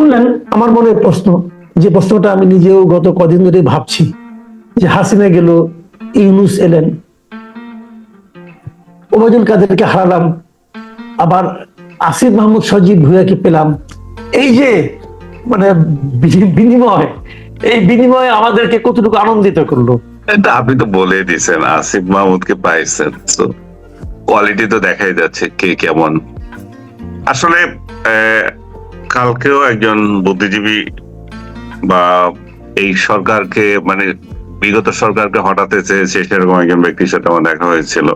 শুনলেন আমার মনে প্রশ্ন, যে প্রশ্নটা আমি নিজেও গত কদিন ধরে ভাবছি, যে হাসিনা গেল, ইউনুস এলেন, ওবায়দুল কাদেরকে হারালাম, আবার আসিফ মাহমুদ সজীব ভুয়াকে পেলাম? এই যে মানে বিনিময়, এই বিনিময়ে আমাদেরকে কতটুকু আনন্দিত করল? আপনি তো বলে দিয়েছেন, আসিফ মাহমুদকে পাইছেন, তো কোয়ালিটি তো দেখাই যাচ্ছে কে কেমন। আসলে কালকেও একজন বুদ্ধিজীবী বা এই সরকারকে মানে বিগত সরকারকে হটাতে চেয়েছে সেরকম একজন ব্যক্তির সাথে আমার দেখা হয়েছিল।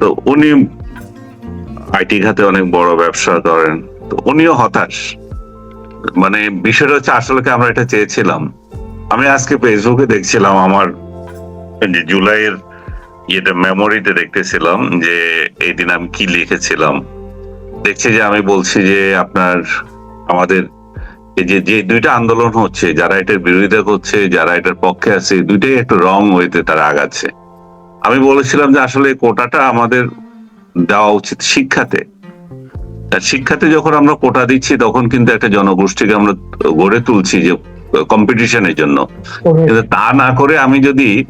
তো উনি আইটি খাতে অনেক বড় ব্যবসা করেন। তো উনিও হতাশ। মানে বিষয়টা হচ্ছে আসলে আমরা এটা চেয়েছিলাম। আমি আজকে ফেসবুকে দেখছিলাম আমার যে জুলাইয়ের ইয়েটা মেমোরিতে দেখতেছিলাম যে এই দিন আমি কি লিখেছিলাম। দেখছি যে আমি বলছি যে আপনার আমাদের এই যে যে দুইটা আন্দোলন হচ্ছে যারা এটার বিরোধিতা করছে যারা এটার পক্ষে আছে দুইটাই একটু রং ওয়েতে তারা আগাচ্ছে। আমি বলেছিলাম যে আসলে কোটাটা আমাদের দেওয়া উচিত শিক্ষাতে। আর শিক্ষাতে যখন আমরা কোটা দিচ্ছি তখন কিন্তু একটা জনগোষ্ঠীকে আমরা গড়ে তুলছি যে কম্পিটিশনের জন্য। কিন্তু তা না করে আমি যদি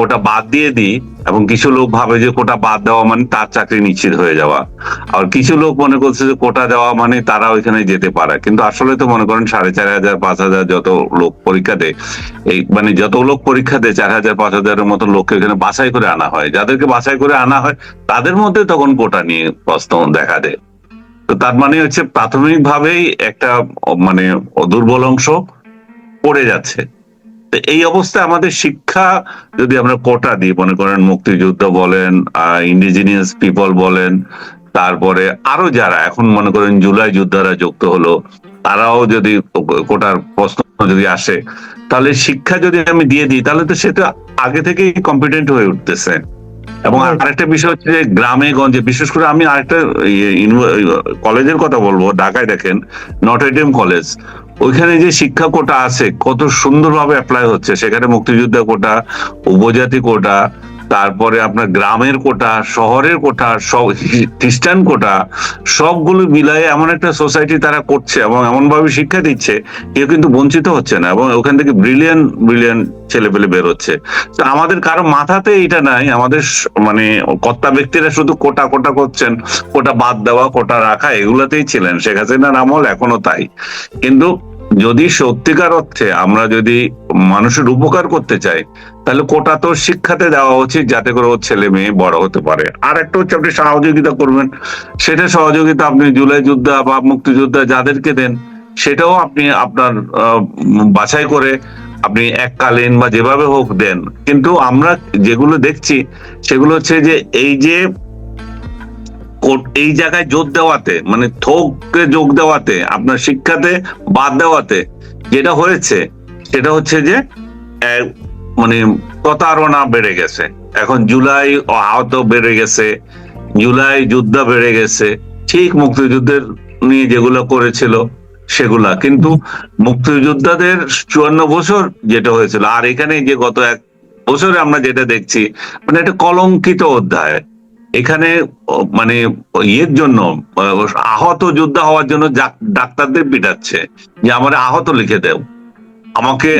ওটা বাদ দিয়ে দিই এবং কিছু লোক ভাবে যে কোটা বাদ দেওয়া মানে তার চাকরি নিশ্চিত হয়ে যাওয়া। আর কিছু লোক মনে করছে যে কোটা দেওয়া মানে তারা ওইখানে যেতে পারে। কিন্তু আসলে তো মনে করেন সাড়ে চার হাজার, পাঁচ হাজার যত লোক পরীক্ষা দেয়, এই মানে যত লোক পরীক্ষা দেয়, চার হাজার, পাঁচ হাজারের মতো লোককে এখানে বাছাই করে আনা হয়। যাদেরকে বাছাই করে আনা হয়, তাদের মধ্যে তখন কোটা নিয়ে প্রশ্ন দেখা দেয়। তো তার মানে হচ্ছে প্রাথমিকভাবেই একটা মানে দুর্বল অংশ পড়ে যাচ্ছে। এই অবস্থায় আমাদের শিক্ষা যদি আমরা কোটা দিই মনে করেন মুক্তিযুদ্ধ বলেন ইন্ডিজিনিয়াস পিপল বলেন তারপরে আরও যারা এখন মনে করেন জুলাই যোদ্ধারা যুক্ত হলো তারাও যদি কোটার প্রশ্ন যদি আসে তাহলে শিক্ষা যদি আমি দিয়ে দিই তাহলে তো সেটা আগে থেকেই কম্পিটেন্ট হয়ে উঠতেছে। এবং আরেকটা বিষয় হচ্ছে যে গ্রামে গঞ্জে বিশেষ করে আমি আরেকটা ইয়ে, কলেজের কথা বলব ঢাকায় দেখেন নটরডেম কলেজ ওইখানে যে শিক্ষা কোটা আছে, কত সুন্দরভাবে অ্যাপ্লাই হচ্ছে। সেখানে মুক্তিযোদ্ধা কোটা, উপজাতি কোটা, তারপরে আপনার গ্রামের কোটা, শহরের কোটা, সব খ্রিস্টান কোটা, সবগুলো মিলাই এমন একটা সোসাইটি তারা করছে এবং এমন ভাবে শিক্ষা দিচ্ছে, কেউ কিন্তু বঞ্চিত হচ্ছে না এবং ওখান থেকে ব্রিলিয়ান ব্রিলিয়ান ছেলে পেলে বেরোচ্ছে তো আমাদের কারও মাথাতে এটা নাই, আমাদের মানে কর্তা ব্যক্তিরা শুধু কোটা কোটা করছেন, কোটা বাদ দেওয়া, কোটা রাখা, এগুলাতেই ছিলেন। শেখ হাসিনার আমল এখনও তাই। কিন্তু যদি সত্যিকার অর্থে আমরা যদি মানুষের উপকার করতে চাই, তাহলে কোটা তো শিক্ষাতে দেওয়া উচিত যাতে করে ওর ছেলে মেয়ে বড় হতে পারে। আর একটা হচ্ছে আপনি সহযোগিতা করবেন। সেটা সহযোগিতা আপনি জুলাই যোদ্ধা বা মুক্তিযোদ্ধা যাদেরকে দেন, সেটাও আপনি আপনার বাছাই করে আপনি এককালীন বা যেভাবে হোক দেন। কিন্তু আমরা যেগুলো দেখছি, সেগুলো হচ্ছে যে এই যে এই জায়গায় জোর দেওয়াতে মানে থোককে যোগ দেওয়াতে, আপনার শিক্ষাতে বাদ দেওয়াতে যেটা হয়েছে, সেটা হচ্ছে যে মানে প্রতারণা বেড়ে গেছে। এখন জুলাই আহত বেড়ে গেছে, জুলাই যুদ্ধ বেড়ে গেছে, ঠিক মুক্তিযুদ্ধের নিয়ে যেগুলো করেছিল সেগুলা। কিন্তু মুক্তিযোদ্ধাদের চুয়ান্ন বছর যেটা হয়েছিল, আর এখানে যে গত এক বছরে আমরা যেটা দেখছি মানে একটা কলঙ্কিত অধ্যায়। এখানে মানে ইয়ের জন্য আহত যোদ্ধা হওয়ার জন্য ডাক্তারদের পিটাচ্ছে যে আমার আহত লিখে দেও। আমাকে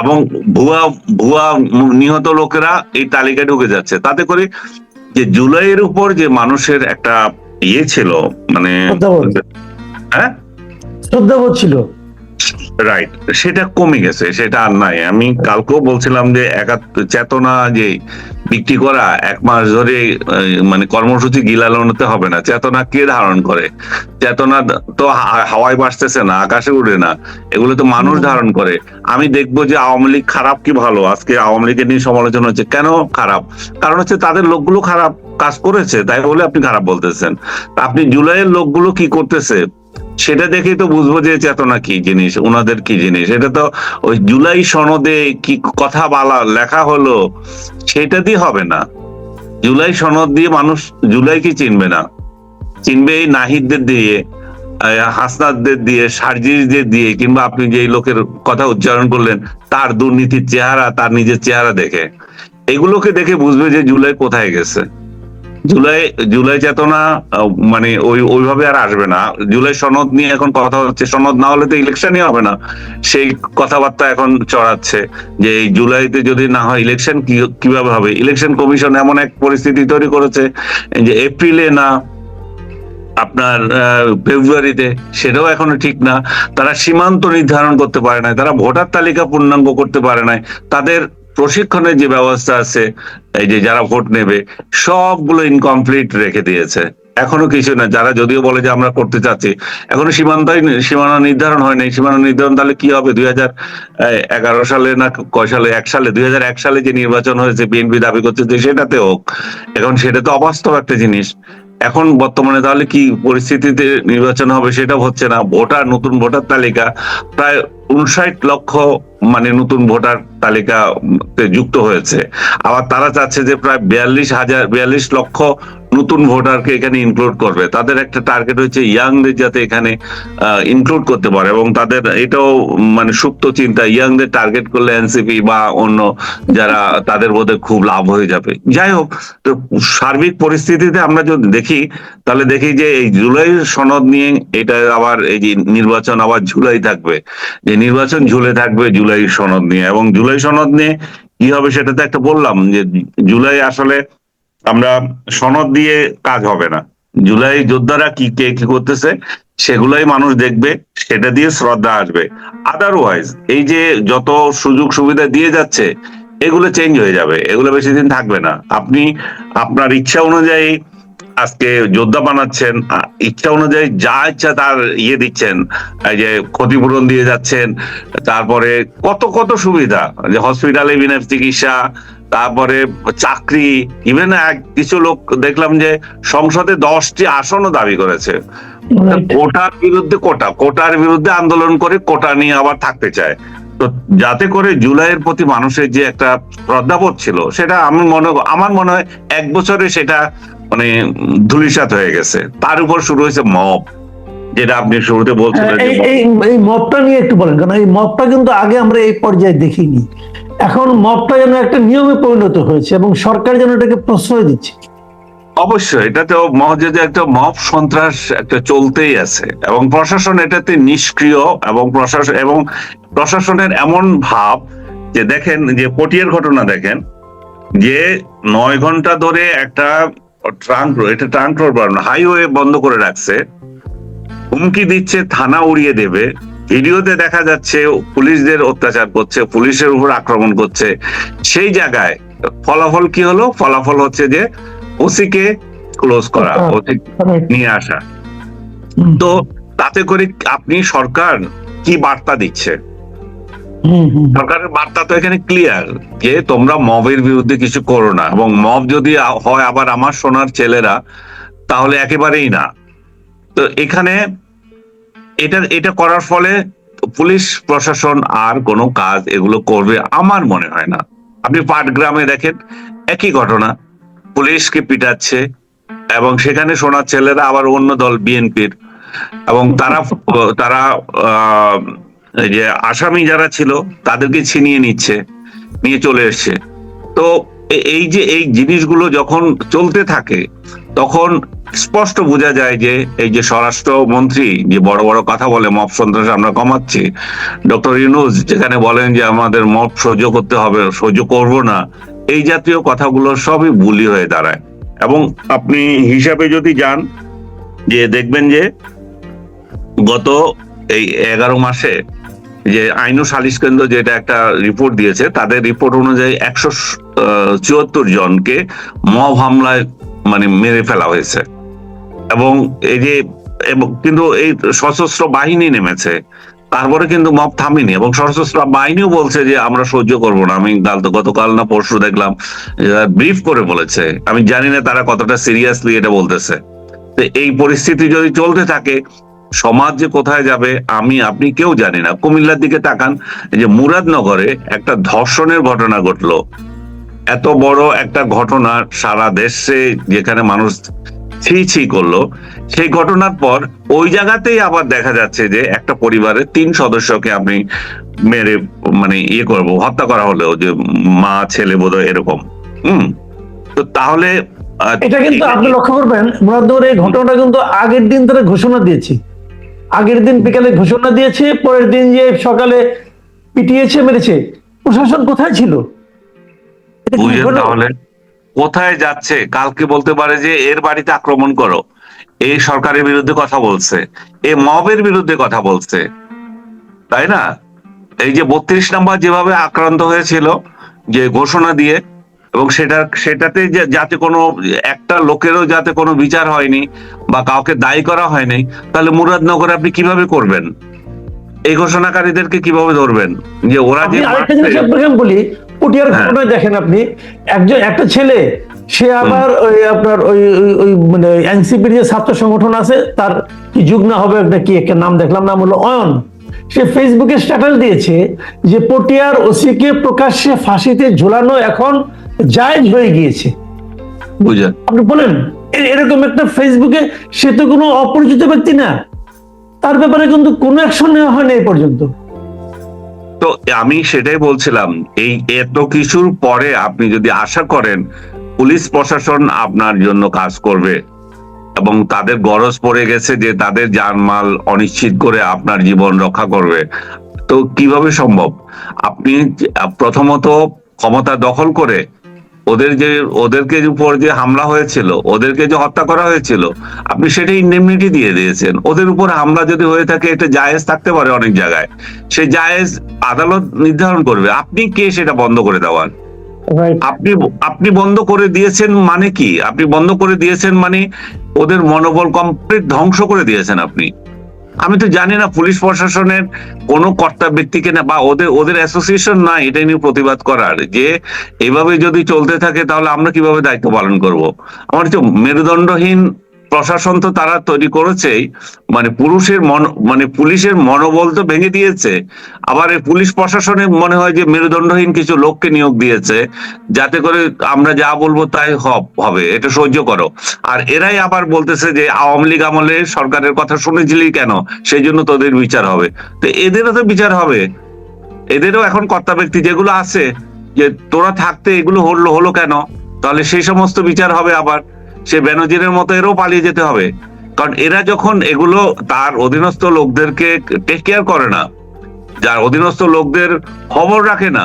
এবং ভুয়া ভুয়া নিহত লোকেরা এই তালিকায় ঢুকে যাচ্ছে। তাতে করে যে জুলাইয়ের উপর যে মানুষের একটা ইয়ে ছিল মানে হ্যাঁ? শ্রদ্ধাবোধ ছিল। রাইট সেটা কমে গেছে সেটা আর নাই। আমি কালকেও বলছিলাম যে একাত্ম চেতনা যে বিক্রি করা এক মাস ধরে মানে কর্মসূচি গিলানোতে হবে না। চেতনা কে ধারণ করে? চেতনা তো হাওয়ায় বাসতেছে না আকাশে উড়ে না। এগুলো তো মানুষ ধারণ করে। আমি দেখব যে আওয়ামী লীগ খারাপ কি ভালো? আজকে আওয়ামী লীগের নিয়ে সমালোচনা হচ্ছে। কেন খারাপ? কারণ হচ্ছে তাদের লোকগুলো খারাপ কাজ করেছে তাই বলে আপনি খারাপ বলতেছেন। আপনি জুলাইয়ের লোকগুলো কি করতেছে? সেটা দেখেই তো বুঝব যে চেতনা কি জিনিস ওনাদের কি জিনিস। এটা তো ওই জুলাই সনদে কি কথা বলা, লেখা হলো, সেটা দিয়ে হবে না। জুলাই সনদ দিয়ে মানুষ জুলাইকে চিনবে না? চিনবে এই নাহিদদের দিয়ে হাসনাদদের দিয়ে সার্জিদের দিয়ে, কিংবা আপনি যে লোকের কথা উচ্চারণ করলেন, তার দুর্নীতির চেহারা, তার নিজের চেহারা দেখে। এগুলোকে দেখে বুঝবে যে জুলাই কোথায় গেছে। জুলাই জুলাই চেতনা মানে ওই, ওইভাবে আর আসবে না। জুলাই সনদ নিয়ে এখন কথা হচ্ছে, সনদ না হলে তো ইলেকশনই হবে না। সেই কথাবার্তা এখন চড়াচ্ছে যে এই জুলাইতে যদি না হয় ইলেকশন কীভাবে হবে? ইলেকশন কমিশন এমন এক পরিস্থিতি তৈরি করেছে যে এপ্রিলে না, আপনার ফেব্রুয়ারিতে, সেটাও এখনও ঠিক না। তারা সীমান্ত নির্ধারণ করতে পারে না তারা ভোটার তালিকা পূর্ণাঙ্গ করতে পারে না তাদের প্রশিক্ষণের যে ব্যবস্থা আছে, এই যে যারা ভোট নেবে, সবগুলো ইনকমপ্লিট রেখে দিয়েছে। এখনও কিছু না। যারা যদিও বলে যে আমরা করতে চাচ্ছি, এখনও সীমান্তই সীমানা নির্ধারণ হয় নাই সীমানা নির্ধারণ তাহলে কি হবে? দুই হাজার এগারো সালে না কয় সালে? এক সালে? দুই হাজার এক সালে যে নির্বাচন হয়েছে, বিএনপি দাবি করছে যে সেটাতে হোক। এখন সেটা তো অবাস্তব একটা জিনিস। এখন বর্তমানে তাহলে কি পরিস্থিতিতে নির্বাচন হবে সেটা হচ্ছে না। ভোটার, নতুন ভোটার তালিকা প্রায় উনষাট লক্ষ মানে নতুন ভোটার তালিকা যুক্ত হয়েছে। আবার তারা চাচ্ছে যে প্রায় বিয়াল্লিশ হাজার, বিয়াল্লিশ লক্ষ নতুন ভোটারকে এখানে ইনক্লুড করবে। তাদের একটা টার্গেট হচ্ছে ইয়াংদের যাতে এখানে ইনক্লুড করতে পারে এবং তাদের এটাও মানে সুপ্ত চিন্তা ইয়াংদের টার্গেট করলে এনসিপি বা অন্য যারা তাদের বোধে খুব লাভ হয়ে যাবে। যাই হোক, তো সার্বিক পরিস্থিতিতে আমরা যদি দেখি, তাহলে দেখি যে এই জুলাই সনদ নিয়ে এটা আবার এই যে নির্বাচন আবার জুলাই থাকবে। যে নির্বাচন ঝুলে থাকবে জুলাই সনদ নিয়ে। এবং জুলাই সনদ নিয়ে কি হবে সেটা তো একটা বললাম যে জুলাই আসলে আমরা সনদ দিয়ে কাজ হবে না। জুলাই যোদ্ধারা কি, কে কি করতেছে সেগুলাই মানুষ দেখবে, সেটা দিয়ে শ্রদ্ধা আসবে। আদারওয়াইজ এই যে যত সুযোগ সুবিধা দিয়ে যাচ্ছে, এগুলো চেঞ্জ হয়ে যাবে, এগুলো বেশি দিন থাকবে না। আপনি আপনার ইচ্ছা অনুযায়ী আজকে যোদ্ধা বানাচ্ছেন ইচ্ছা অনুযায়ী যা ইচ্ছা তার ইয়ে দিচ্ছেন এই যে ক্ষতিপূরণ দিয়ে যাচ্ছেন তারপরে কত কত সুবিধা যে হসপিটালে বিনা চিকিৎসা তারপরে চাকরি ইভেন এক কিছু লোক দেখলাম যে সংসদে দশটি আসনও দাবি করেছে। কোটার বিরুদ্ধে কোটা কোটার বিরুদ্ধে আন্দোলন করে কোটা নিয়ে আবার থাকতে চায়। তো যাতে করে জুলাইয়ের প্রতি মানুষের যে একটা শ্রদ্ধাবোধ ছিল সেটা আমি মনে আমার মনে হয় এক বছরে সেটা মানে ধুলিসাত হয়ে গেছে। তার উপর শুরু হয়েছে মব যেটা আপনি শুরুতে বলছিলেন এই এই এই নিয়ে একটু বলেন কারণ এই মবটা কিন্তু আগে আমরা এই পর্যায়ে দেখিনি। এখন মবটা যেন একটা নিয়মে পরিণত হয়েছে এবং সরকার যেন এটাকে প্রশ্রয় দিচ্ছে। অবশ্যই এটাতে মহাজেদে একটা মব সন্ত্রাস একটা চলতেই আছে এবং প্রশাসন এটাতে নিষ্ক্রিয় এবং প্রশাসন এবং প্রশাসনের এমন ভাব যে দেখেন যে পটিয়ার ঘটনা দেখেন যে নয় ঘণ্টা ধরে একটা ট্রাঙ্ক এটা ট্রাঙ্ক রোড হাইওয়ে বন্ধ করে রাখছে। হুমকি দিচ্ছে থানা উড়িয়ে দেবে। ভিডিওতে দেখা যাচ্ছে পুলিশদের অত্যাচার করছে পুলিশের উপর আক্রমণ করছে। সেই জায়গায় ফলাফল কি হলো? ফলাফল হচ্ছে যে ওসিকে ক্লোজ করা ওসি Correct. নিয়ে আসা। তো তাতে করে আপনি সরকার কি বার্তা দিচ্ছে। সরকারের বার্তা তো এখানে ক্লিয়ার যে তোমরা মবের বিরুদ্ধে কিছু করো না এবং মব যদি হয় আবার আমার সোনার ছেলেরা, তাহলে একেবারেই না। তো এখানে এটা এটা করার ফলে পুলিশ, প্রশাসন আর কোনো কাজ এগুলো করবে আমার মনে হয় না। আপনি পাটগ্রামে দেখেন, একই ঘটনা। পুলিশকে পিটাচ্ছে এবং সেখানে সোনার ছেলেরা আবার অন্য দল বিএনপির এবং তারা তারা যে আসামি যারা ছিল, তাদেরকে ছিনিয়ে নিচ্ছে, নিয়ে চলে এসছে। তো এই যে এই জিনিসগুলো যখন চলতে থাকে, তখন স্পষ্ট বোঝা যায় যে, এই যে স্বরাষ্ট্র মন্ত্রী যে বড় বড় কথা বলে, মব সন্ত্রাস আমরা কমাচ্ছি, ডক্টর ইউনুস যেখানে বলেন যে আমাদের মব সহ্য করতে হবে, সহ্য করব না, এই জাতীয় কথাগুলো সবই বুলি হয়ে দাঁড়ায়। এবং আপনি হিসাবে যদি যান যে দেখবেন যে গত এই এগারো মাসে যে আইন ও সালিশ কেন্দ্র যেটা একটা রিপোর্ট দিয়েছে, তাদের রিপোর্ট অনুযায়ী একশো চুয়াত্তর জনকে মব হামলায় মানে মেরে ফেলা হয়েছে। এবং এই যে কিন্তু এই সশস্ত্র বাহিনী নেমেছে, তারপরে কিন্তু মব থামেনি। এবং সশস্ত্র বাহিনীও বলছে যে, আমরা সহ্য করব না। আমি গতকাল না পরশু দেখলাম ব্রিফ করে বলেছে। আমি জানি না তারা কতটা সিরিয়াসলি এটা বলতেছে। এই পরিস্থিতি যদি চলতে থাকে সমাজ যে কোথায় যাবে আমি আপনি কেউ জানি না। কুমিল্লার দিকে তাকান যে মুরাদনগরে একটা ধর্ষণের ঘটনা ঘটলো। এত বড় একটা ঘটনা সারা দেশে যেখানে মানুষ ছি ছি করল। সেই ঘটনার পর ওই জায়গাতেই আবার দেখা যাচ্ছে যে একটা পরিবারের তিন সদস্যকে আপনি মেরে মানে ইয়ে করব হত্যা করা হলো যে মা ছেলে বোধহয় এরকম। হুম? তো তাহলে এটা কিন্তু আপনি লক্ষ্য করবেন মুরাদনগর এই ঘটনাটা কিন্তু আগের দিন তারা ঘোষণা দিয়েছে। আগের দিন বিকালে ঘোষণা দিয়েছে পরের দিন যে সকালে পিটিয়েছে মেরেছে। প্রশাসন কোথায় ছিল? তাহলে কোথায় যাচ্ছে? কালকে বলতে পারে যে এর বাড়িতে আক্রমণ করো। এই সরকারের বিরুদ্ধে কথা বলছে। এ মবের বিরুদ্ধে কথা বলছে। তাই না? এই যে বত্রিশ নাম্বার যেভাবে আক্রান্ত হয়েছিল যে ঘোষণা দিয়ে এবং সেটা সেটাতে যাতে কোনো একটা লোকেরও যাতে কোনো বিচার হয়নি বা কাউকে দায়ী করা হয়নি তাহলে মুরাদনগরে আপনি কীভাবে করবেন? এই ঘোষণাকারীদেরকে কীভাবে ধরবেন? যে ওরা যে বলি পটিয়ার হ্যাঁ। ঘটনায় দেখেন আপনি একজন একটা ছেলে সে আবার ওই আপনার ওই ওই- ওই মানে এনসিপির যে ছাত্র সংগঠন আছে তার কি যুগ্না হবে একটা কি একটা নাম দেখলাম নাম হলো অয়ন। সে ফেসবুকে স্ট্যাটাস দিয়েছে যে পটিয়ার ওসিকে প্রকাশ্যে ফাঁসিতে ঝোলানো এখন জায়েজ হয়ে গিয়েছে। আপনি বলেন এরকম একটা ফেসবুকে সে তো কোনো অপরিচিত ব্যক্তি না। তার ব্যাপারে কিন্তু কোনো অ্যাকশন নেওয়া হয়নি এই পর্যন্ত। তো আমি সেটাই বলছিলাম এই এত কিছুর পরে আপনি যদি আশা করেন পুলিশ প্রশাসন আপনার জন্য কাজ করবে এবং তাদের গরজ পড়ে গেছে যে তাদের জানমাল অনিশ্চিত করে আপনার জীবন রক্ষা করবে তো কীভাবে সম্ভব? আপনি প্রথমত ক্ষমতা দখল করে ওদের যে ওদেরকে উপর যে হামলা হয়েছিল ওদেরকে যে হত্যা করা হয়েছিল আপনি সেটা ইন্ডেমনিটি দিয়ে দিয়েছেন। ওদের উপর হামলা যদি হয়ে থাকে এটা জায়েজ থাকতে পারে অনেক জায়গায়। সেই জায়েজ আদালত নির্ধারণ করবে। আপনি কে সেটা বন্ধ করে দেওয়ার আপনি আপনি বন্ধ করে দিয়েছেন মানে কি? আপনি বন্ধ করে দিয়েছেন মানে ওদের মনোবল কমপ্লিট ধ্বংস করে দিয়েছেন আপনি। আমি তো জানি না পুলিশ প্রশাসনের কোন কর্তা ব্যক্তিকে না বা ওদের ওদের অ্যাসোসিয়েশন নাই এটাই নিয়ে প্রতিবাদ করার। যে এভাবে যদি চলতে থাকে তাহলে আমরা কীভাবে দায়িত্ব পালন করব? আমার তো মেরুদণ্ডহীন প্রশাসন তো তারা তৈরি করেছেই। মানে পুরুষের মন মানে পুলিশের মনোবল তো ভেঙে দিয়েছে। আবার এই পুলিশ প্রশাসনে মনে হয় যে মেরুদণ্ডহীন কিছু লোককে নিয়োগ দিয়েছে। যাতে করে আমরা যা বলব তাই হব- এটা সহ্য করো। আর এরাই আবার বলতেছে যে আওয়ামী লীগ আমলে সরকারের কথা শুনেছিলি কেন? সেই জন্য তোদের বিচার হবে। তো এদেরও তো বিচার হবে। এদেরও এখন কর্তা ব্যক্তি যেগুলো আছে, যে তোরা থাকতে এগুলো হলো হলো কেন? তাহলে সেই সমস্ত বিচার হবে আবার। সে বেনজিরের মতো এরও পালিয়ে যেতে হবে। কারণ এরা যখন এগুলো তার অধীনস্থ লোকদেরকে টেক কেয়ার করে না, যার অধীনস্থ লোকদের খবর রাখে না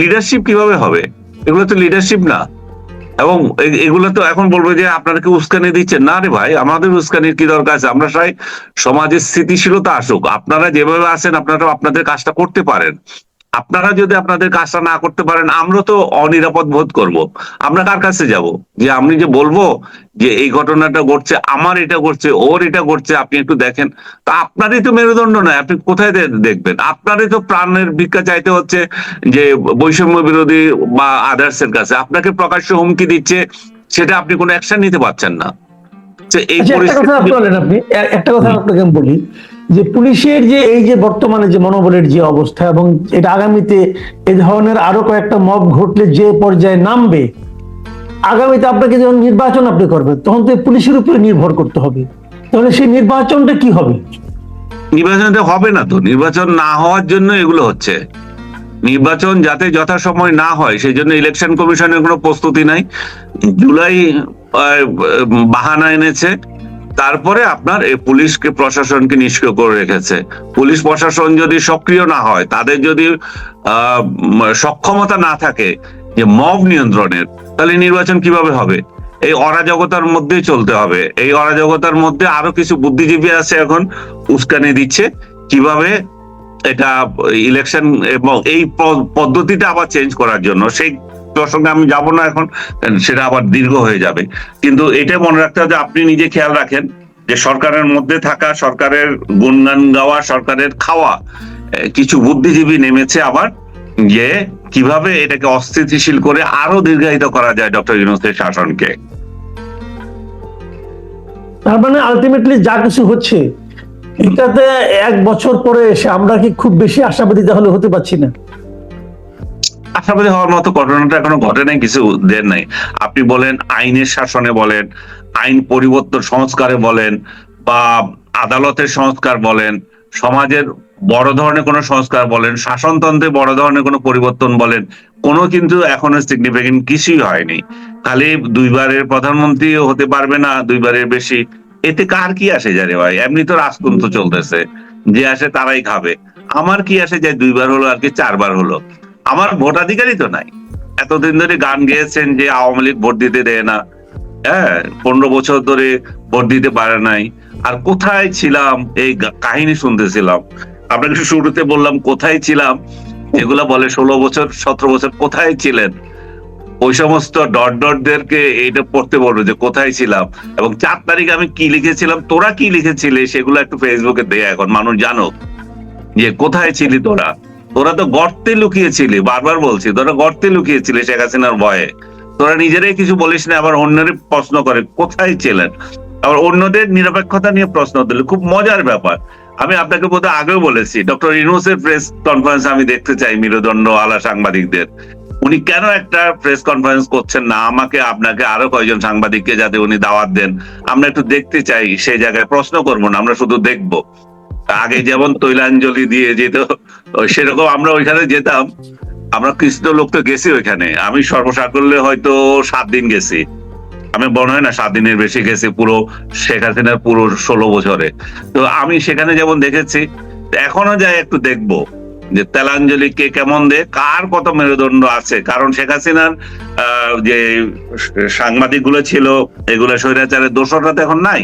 লিডারশিপ কীভাবে হবে? এগুলো তো লিডারশিপ না। এবং এগুলো তো এখন বলব যে আপনারা কি উস্কানি দিচ্ছেন না রে ভাই, আমাদের উস্কানির কি দরকার আছে? আমরা চাই সমাজের স্থিতিশীলতা আসুক। আপনারা যেভাবে আছেন, আপনারা আপনাদের কাজটা করতে পারেন। আপনারা যদি আপনাদের কাজটা না করতে পারেন আমরা তো অনিরাপদ বোধ করব। আমরা কার কাছে যাব? যে আমি যে বলব যে এই ঘটনাটা ঘটছে আমার এটা ঘটছে ওর এটা ঘটছে আপনি একটু দেখেন। তা আপনারই তো মেরুদণ্ড নয় আপনি কোথায় দেখবেন? আপনারই তো প্রাণের ভিক্ষা চাইতে হচ্ছে যে বৈষম্য বিরোধী বা আদার্স এর কাছে। আপনাকে প্রকাশ্য হুমকি দিচ্ছে সেটা আপনি কোনো অ্যাকশন নিতে পারছেন না। এই আচ্ছা, একটা কথা আপনি। একটা আপনাকে আমি বলি। যে পুলিশের যে এই যে বর্তমানে যে মনোবলের যে অবস্থা এবং এটা আগামীতে এই ধরনের আরও কয়েকটা মব ঘটলে যে পর্যায়ে নামবে, আগামীতে আপনাকে যখন নির্বাচন আপনি করবেন, তখন তো পুলিশের উপরে নির্ভর করতে হবে। তাহলে সেই নির্বাচনটা কি হবে? নির্বাচনটা হবে না তো। নির্বাচন না হওয়ার জন্য এগুলো হচ্ছে। নির্বাচন যাতে যথাসময় না হয় সেই জন্য ইলেকশন কমিশনের কোনো প্রস্তুতি নাই। জুলাই বাহানা এনেছে। তারপরে আপনার এই পুলিশকে, প্রশাসনকে নিষ্ক্রিয় করে রেখেছে। পুলিশ প্রশাসন যদি সক্রিয় না হয়, তাদের যদি সক্ষমতা না থাকে যে মব নিয়ন্ত্রণের, তাহলে নির্বাচন কীভাবে হবে? এই অরাজকতার মধ্যেই চলতে হবে। এই অরাজকতার মধ্যে আরও কিছু বুদ্ধিজীবী আছে এখন, উস্কানি দিচ্ছে। কীভাবে এটা, ইলেকশন এবং এই পদ্ধতিটা আবার চেঞ্জ করার জন্য, সেই প্রসঙ্গে আমি যাব না এখন সেটা আবার দীর্ঘ হয়ে যাবে। কিন্তু এটা মনে রাখতে হবে যে আপনি নিজে খেয়াল রাখেন যে সরকারের মধ্যে থাকা, সরকারের গুণগান গাওয়া, সরকারের খাওয়া কিছু বুদ্ধিজীবী নেমেছে আবার যে কীভাবে এটাকে অস্থিতিশীল করে আরও দীর্ঘায়িত করা যায় ডক্টর ইউনুসের শাসনকে। তার মানে আলটিমেটলি যা কিছু হচ্ছে, এটাতে এক বছর পরে এসে আমরা কি খুব বেশি আশাবাদী তাহলে হতে পারছি না? আশাবাদী হওয়ার মতো ঘটনাটা এখনও ঘটে নাই, কিছু দের নাই। আপনি বলেন আইনের শাসনে বলেন, আইন পরিবর্তন সংস্কারে বলেন, বা আদালতের সংস্কার বলেন, সমাজের বড় ধরনের কোনো সংস্কার বলেন, শাসনতন্ত্রে বড় ধরনের কোনো পরিবর্তন বলেন, কোনো কিন্তু এখনও সিগনিফিকেন্ট কিছুই হয়নি। খালি দুইবারের প্রধানমন্ত্রী হতে পারবে না, দুইবারের বেশি। এতে কার কি আসে যায় রে ভাই? এমনি তো রাজতন্ত্র চলতেছে। যে আসে তারাই খাবে। আমার কি আসে যায় দুইবার হলো আর কি চারবার হলো? আমার ভোটাধিকারই তো নাই। এতদিন ধরে গান গেয়েছেন যে আওয়ামী লীগ ভোট দিতে দেয় না। হ্যাঁ পনেরো বছর ধরে ভোট দিতে পারে নাই। আর কোথায় ছিলাম? এই কাহিনী শুনতেছিলাম। আপনাকে শুরুতে বললাম, কোথায় ছিলাম? এগুলা বলে ষোলো বছর, সতেরো বছর কোথায় ছিলেন? ওই সমস্ত ডট ডটদেরকে এইটা পড়তে বলব যে কোথায় ছিলাম? এবং চার তারিখে আমি কি লিখেছিলাম? তোরা কি লিখেছিলে? সেগুলো একটু ফেসবুকে দে এখন। মানুষ জানো যে কোথায় ছিলি তোরা? তোরা তো গর্তে লুকিয়েছিলি, বারবার বলছি, তোরা গর্তে লুকিয়েছিলি শেখ হাসিনার ভয়ে। তোরা নিজেরাই কিছু বলিস না, আবার অন্যের প্রশ্ন করে, কোথায় ছিলেন? আবার অন্যদের নিরপেক্ষতা নিয়ে প্রশ্ন দিলে খুব মজার ব্যাপার। আমি আপনাকে বোধহয় আগেও বলেছি, ডক্টর ইউনুসের প্রেস কনফারেন্স আমি দেখতে চাই, মেরুদণ্ড আলা সাংবাদিকদের। উনি কেন একটা প্রেস কনফারেন্স করছেন না? আমাকে, আপনাকে আরও কয়েকজন সাংবাদিককে যাতে উনি দাওয়াত দেন? আমরা একটু দেখতে চাই, সেই জায়গায় প্রশ্ন করব না, আমরা শুধু দেখব। আগে যেমন তৈলাঞ্জলি দিয়ে যেত সেরকম আমরা ওইখানে যেতাম। আমরা কৃষ্ণ লোক তো গেছি ওইখানে। আমি সর্বসাকল্যে হয়তো সাত দিন গেছি। আমি মনে হয় না সাত দিনের বেশি গেছি পুরো শেখ হাসিনার পুরো ষোলো বছরে। তো আমি সেখানে যেমন দেখেছি, এখনও যাই একটু দেখব যে তেলাঞ্জলি কে কেমন দে কার কত মেরুদণ্ড আছে। কারণ শেখ হাসিনার যে সাংবাদিকগুলো ছিল, এগুলো স্বৈরাচারের দোষটা তো এখন নাই।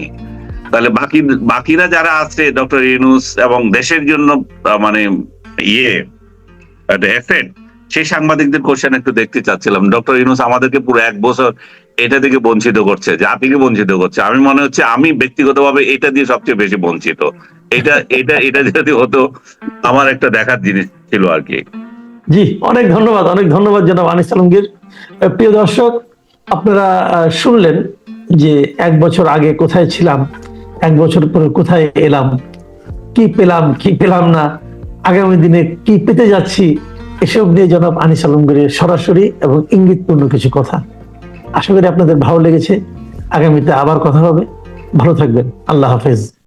তাহলে বাকি, বাকিরা যারা আছে, ডক্টর ইউনুস এবং দেশের জন্য মানে ইয়ে এফেক্ট সেই সাংবাদিকদের কোশ্চেন একটু দেখতে চাচ্ছিলাম। ডক্টর ইউনুস আমাদেরকে পুরো এক বছর এটা থেকে বঞ্চিত করছে জাতিকে বঞ্চিত করছে। আমি মনে হচ্ছে আমি ব্যক্তিগতভাবে এটা দিয়ে সবচেয়ে বেশি বঞ্চিত। এটা এটা এটা যদি হতো, আমার একটা দেখার জিনিস ছিল আর কি। জি, অনেক ধন্যবাদ অনেক ধন্যবাদ জনাব আনিস আলমগীর। প্রিয় দর্শক, আপনারা শুনলেন যে এক বছর আগে কোথায় ছিলাম? এক বছর পরে কোথায় এলাম? কি পেলাম কি পেলাম না? আগামী দিনে কি পেতে যাচ্ছি? এসব নিয়ে জনাব আনিস আলমগীরের সরাসরি এবং ইঙ্গিতপূর্ণ কিছু কথা। আশা করি আপনাদের ভালো লেগেছে। আগামীতে আবার কথা হবে। ভালো থাকবেন। আল্লাহ হাফেজ।